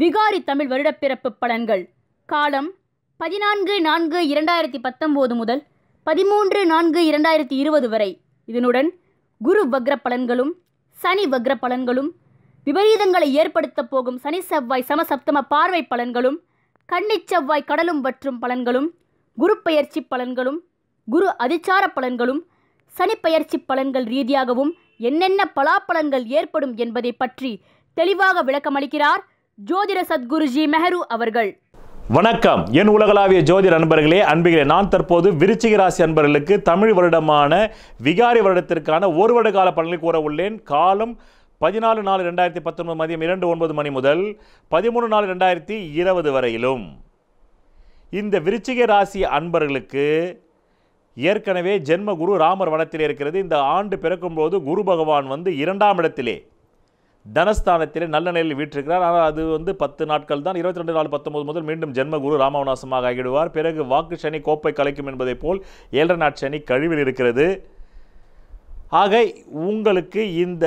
விகாரி தமிழ் வருடப்பிறப்பு பலன்கள். காலம் பதினான்கு நான்கு இரண்டாயிரத்தி பத்தொம்போது முதல் பதிமூன்று நான்கு இரண்டாயிரத்தி இருபது வரை. இதனுடன் குரு வக்ர பலன்களும் சனி வக்ர பலன்களும் விபரீதங்களை ஏற்படுத்தப் போகும் சனி செவ்வாய் சமசப்தம பார்வை பலன்களும் கன்னிச் செவ்வாய் கடலும் வற்றும் பலன்களும் குரு பெயர்ச்சி பலன்களும் குரு அதிச்சார பலன்களும் சனி பெயர்ச்சி பலன்கள் ரீதியாகவும் என்னென்ன பலாப்பலன்கள் ஏற்படும் என்பதை பற்றி தெளிவாக விளக்கமளிக்கிறார் ஜோதிட சத்குருஜி மெஹரு அவர்கள். வணக்கம். என் உலகளாவிய ஜோதிட நண்பர்களே அன்பிகளே நான் தற்போது விருச்சிக ராசி அன்பர்களுக்கு தமிழ் வருடமான விகாரி வருடத்திற்கான ஒரு வருட கால பலன்களை கூற உள்ளேன் காலம் பதினாலு நாலு ரெண்டாயிரத்தி பத்தொன்பது மதியம் இரண்டு ஒன்பது மணி முதல் பதிமூணு நாலு ரெண்டாயிரத்தி இருபது வரையிலும். இந்த விருச்சிக ராசி அன்பர்களுக்கு ஏற்கனவே ஜென்ம குரு ராமர் வனத்திலே இருக்கிறது. இந்த ஆண்டு பிறக்கும்போது குரு பகவான் வந்து இரண்டாம் இடத்திலே தனஸ்தானத்தில் நல்ல நிலையில் வீற்றிருக்கிறார். ஆனால் அது வந்து பத்து நாட்கள் தான். இருபத்தி ரெண்டு நாலு பத்தொன்பது முதல் மீண்டும் ஜென்ம குரு ராமவனாசமாக ஆகிடுவார் பிறகு வாக்கு சனி கோப்பை கலைக்கும் என்பதைப் போல் ஏழரை நாட் சனி கழிவில் இருக்கிறது. ஆக உங்களுக்கு இந்த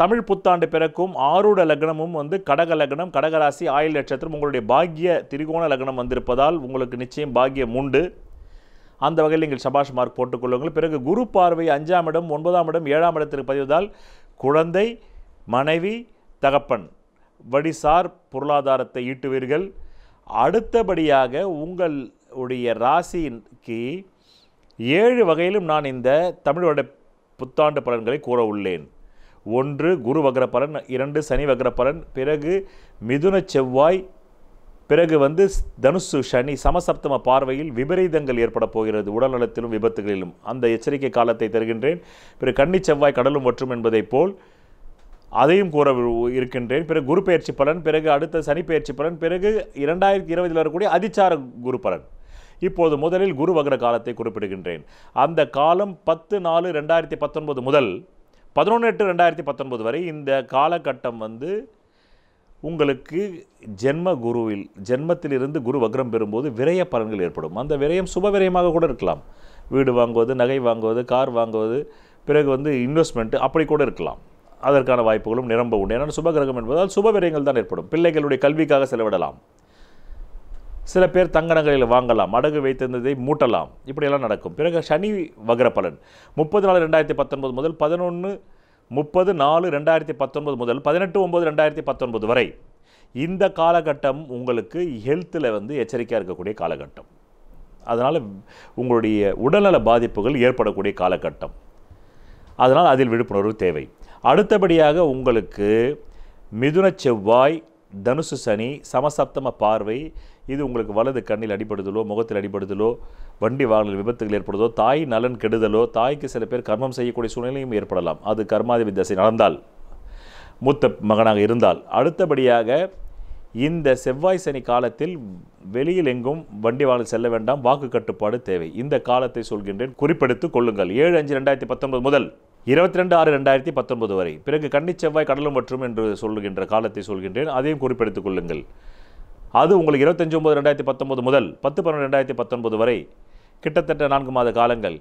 தமிழ் புத்தாண்டு பிறக்கும் ஆரூட லக்னமும் வந்து கடக லக்னம் கடகராசி ஆயுள் நட்சத்திரம் உங்களுடைய பாக்கிய திரிகோண லக்னம் வந்திருப்பதால் உங்களுக்கு நிச்சயம் பாக்கியம் உண்டு. அந்த வகையில் நீங்கள் சபாஷ் மார்க் போட்டுக்கொள்ளுங்கள் பிறகு குரு பார்வை அஞ்சாம் இடம் ஒன்பதாம் இடம் ஏழாம் இடத்திற்கு பதிவதால் குழந்தை மனைவி தகப்பன் வடிசார் பொருளாதாரத்தை ஈட்டுவீர்கள். அடுத்தபடியாக உங்களுடைய ராசிக்கு ஏழு வகையிலும் நான் இந்த தமிழோட புத்தாண்டு பலன்களை கூற உள்ளேன். ஒன்று குரு வக்ர பலன் இரண்டு சனி வக்ர பலன் பிறகு மிதுன செவ்வாய் பிறகு வந்து தனுசு சனி சமசப்தம பார்வையில் விபரீதங்கள் ஏற்பட போகிறது உடல்நலத்திலும் விபத்துகளிலும். அந்த எச்சரிக்கை காலத்தை தருகின்றேன். பிறகு கன்னி செவ்வாய் கடலும் வற்றும் என்பதைப் போல் அதையும் கூற இருக்கின்றேன். பிறகு குரு பயிற்சி பலன் பிறகு அடுத்த சனிப்பெயர்ச்சி பலன் பிறகு இரண்டாயிரத்தி இருபதில் வரக்கூடிய அதிச்சார குரு பலன். இப்போது முதலில் குரு வகர காலத்தை குறிப்பிடுகின்றேன். அந்த காலம் பத்து நாலு ரெண்டாயிரத்தி பத்தொன்பது முதல் பதினொன்று எட்டு ரெண்டாயிரத்தி பத்தொன்பது வரை இந்த காலகட்டம் வந்து உங்களுக்கு ஜென்ம குருவில் ஜென்மத்திலிருந்து குரு வக்ரம் பெறும்போது விரய பலன்கள் ஏற்படும். அந்த விரயம் சுப விரயமாக கூட இருக்கலாம். வீடு வாங்குவது நகை வாங்குவது கார் வாங்குவது பிறகு வந்து இன்வெஸ்ட்மெண்ட்டு அப்படி கூட இருக்கலாம். அதற்கான வாய்ப்புகளும் நிரம்ப உண்டு. ஏன்னா சுபகிரகம் என்பதால் சுப விரயங்கள் தான் ஏற்படும். பிள்ளைகளுடைய கல்விக்காக செலவிடலாம். சில பேர் தங்க நகையில் வாங்கலாம். அடகு வைத்திருந்ததை மூட்டலாம். இப்படியெல்லாம் நடக்கும். பிறகு சனி வகர பலன். முப்பது நாலு ரெண்டாயிரத்தி பத்தொன்பது முதல் பதினொன்று முப்பது நாலு ரெண்டாயிரத்தி பத்தொன்பது முதல் பதினெட்டு ஒம்பது ரெண்டாயிரத்தி பத்தொன்பது வரை. இந்த காலகட்டம் உங்களுக்கு ஹெல்த்தில் வந்து எச்சரிக்கையாக இருக்கக்கூடிய காலகட்டம். அதனால் உங்களுடைய உடல்நல பாதிப்புகள் ஏற்படக்கூடிய காலகட்டம். அதனால் அதில் விழிப்புணர்வு தேவை. அடுத்தபடியாக உங்களுக்கு மிதுன செவ்வாய் தனுசு சனி சமசப்தம பார்வை இது உங்களுக்கு வலது கண்ணில் அடிபடுதலோ முகத்தில் அடிபடுதலோ வண்டி வாகன விபத்துகள் ஏற்படுதோ தாய் நலன் கெடுதலோ தாய்க்கு சில பேர் கர்மம் செய்யக்கூடிய சூழ்நிலையும் ஏற்படலாம். அது கர்மாதிபதி தசை நடந்தால் மூத்த மகனாக இருந்தால். அடுத்தபடியாக இந்த செவ்வாய் சனி காலத்தில் வெளியில் எங்கும் வண்டி வாகனம் செல்ல வேண்டாம் வாக்கு கட்டுப்பாடு தேவை. இந்த காலத்தை சொல்கின்றேன் குறிப்பெடுத்துக் கொள்ளுங்கள். ஏழு அஞ்சு ரெண்டாயிரத்தி பத்தொன்பது முதல் இருபத்தி ரெண்டு ஆறு ரெண்டாயிரத்தி பத்தொன்பது வரை. பிறகு கன்னிச் செவ்வாய் கடலும் மற்றும் என்று சொல்லுகின்ற காலத்தை சொல்கின்றேன். அதையும் குறிப்பெடுத்துக் கொள்ளுங்கள். அது உங்களுக்கு இருபத்தஞ்சு ஒம்பது ரெண்டாயிரத்தி பத்தொன்பது முதல் பத்து பன்னெண்டு ரெண்டாயிரத்தி பத்தொன்பது வரை கிட்டத்தட்ட நான்கு மாத காலங்கள்.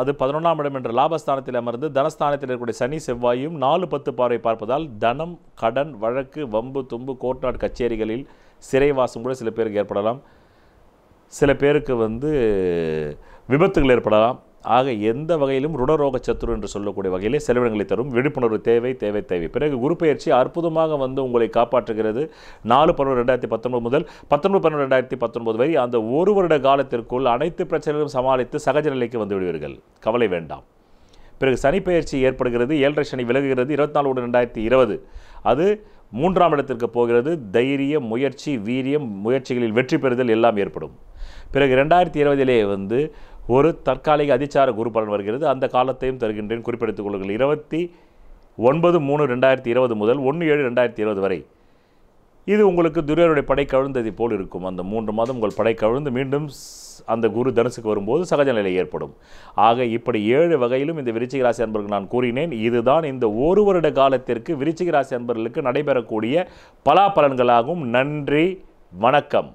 அது பதினொன்றாம் இடம் என்ற லாபஸ்தானத்தில் அமர்ந்து தனஸ்தானத்தில் இருக்கக்கூடிய சனி செவ்வாயும் நாலு பத்து பார்வை பார்ப்பதால் தனம் கடன் வழக்கு வம்பு தும்பு கோர்ட்நாட் கச்சேரிகளில் சிறைவாசம் கூட சில பேருக்கு ஏற்படலாம். சில பேருக்கு வந்து விபத்துகள் ஏற்படலாம். ஆக எந்த வகையிலும் ருணரோக சத்துரு என்று சொல்லக்கூடிய வகையிலே செலவினங்களை தரும். விழிப்புணர்வு தேவை தேவை தேவை. பிறகு குரு பயிற்சி அற்புதமாக வந்து உங்களை காப்பாற்றுகிறது. நாலு பன்னெண்டு ரெண்டாயிரத்தி பத்தொன்பது முதல் பத்தொன்பது பன்னெண்டு ரெண்டாயிரத்தி பத்தொன்பது வரை அந்த ஒரு வருட காலத்திற்குள் அனைத்து பிரச்சனைகளும் சமாளித்து சகஜ நிலைக்கு வந்து விடுவீர்கள். கவலை வேண்டாம். பிறகு சனி ஏற்படுகிறது. ஏழரை சனி விலகுகிறது. இருபத்தி நாலு ஒன்று ரெண்டாயிரத்தி இருபது. அது மூன்றாம் இடத்திற்கு போகிறது. தைரியம் முயற்சி வீரியம் முயற்சிகளில் வெற்றி பெறுதல் எல்லாம் ஏற்படும். பிறகு ரெண்டாயிரத்தி இருபதிலே வந்து ஒரு தற்காலிக அதிச்சார குரு பலன் வருகிறது. அந்த காலத்தையும் தருகின்றேன். குறிப்பிடுத்துக் கொள்ளுங்கள். இருபத்தி ஒன்பது மூணு ரெண்டாயிரத்தி இருபது முதல் ஒன்று ஏழு ரெண்டாயிரத்தி இருபது வரை. இது உங்களுக்கு துரியருடைய படை கவிழ்ந்ததை போல் இருக்கும். அந்த மூன்று மாதம் உங்கள் படை கவிழ்ந்து மீண்டும் ஸ்- அந்த குரு தனுசுக்கு வரும்போது சகஜ நிலை ஏற்படும். ஆக இப்படி ஏழு வகையிலும் இந்த விருச்சிக ராசி அன்பர்கள் நான் கூறினேன். இதுதான் இந்த ஒரு வருட காலத்திற்கு விருச்சிக ராசி அன்பர்களுக்கு நடைபெறக்கூடிய பலாபலன்களாகும். நன்றி. வணக்கம்.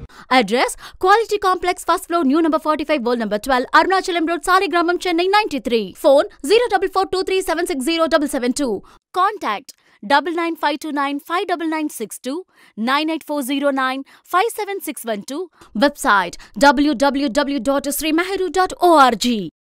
Address Quality Complex, first floor, new number 45, world number 12, Arunachalam Road, Saligramam, Chennai 93. Phone 0442360772. Contact double nine five two nine five double nine six two nine eight four zero nine five seven six one two. Website www.srimeheru.org.